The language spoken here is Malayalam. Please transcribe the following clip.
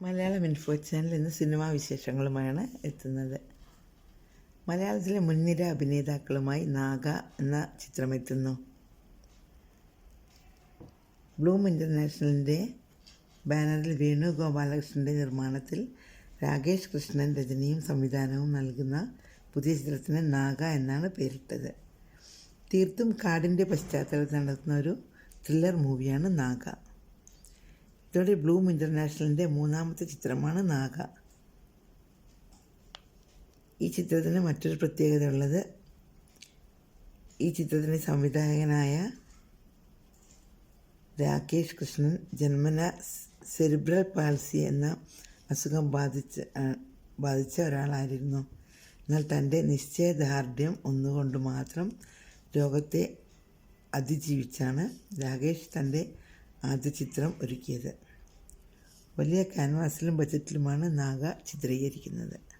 മലയാളം ഇൻഫോ ചാനൽ ഇന്ന് സിനിമാ വിശേഷങ്ങളുമായാണ് എത്തുന്നത്. മലയാളത്തിലെ മുൻനിര അഭിനേതാക്കളുമായി നാഗ എന്ന ചിത്രം എത്തുന്നു ബ്ലൂം ഇന്റർനാഷണലിന്റെ ബാനറിൽ വേണു ഗോപാലകൃഷ്ണന്റെ നിർമ്മാണത്തിൽ രാകേഷ് കൃഷ്ണൻ രചനയും സംവിധാനവും നൽകുന്ന പുതിയ ചിത്രത്തിന് നാഗ എന്നാണ് പേരിട്ടത്. തീർത്തും കാടിന്റെ പശ്ചാത്തലത്തിൽ നടത്തുന്ന ഒരു ത്രില്ലർ മൂവിയാണ് നാഗ. ഇതോടെ ബ്ലൂം ഇന്റർനാഷണലിന്റെ മൂന്നാമത്തെ ചിത്രമാണ് നാഗ. ഈ ചിത്രത്തിന് മറ്റൊരു പ്രത്യേകത ഉള്ളത് ഈ ചിത്രത്തിന്റെ സംവിധായകനായ രാകേഷ് കൃഷ്ണൻ ജന്മന സെറിബ്രൽ പാൽസി എന്ന അസുഖം ബാധിച്ച ബാധിച്ച ഒരാളായിരുന്നു. എന്നാൽ തന്റെ നിശ്ചയദാർഢ്യം ഒന്നുകൊണ്ട് മാത്രം രോഗത്തെ അതിജീവിച്ചാണ് രാകേഷ് തന്റെ ആദ്യ ചിത്രം ഒരുക്കിയത്. വലിയ ക്യാൻവാസിലും ബജറ്റിലുമാണ് നാഗ ചിത്രീകരിക്കുന്നത്.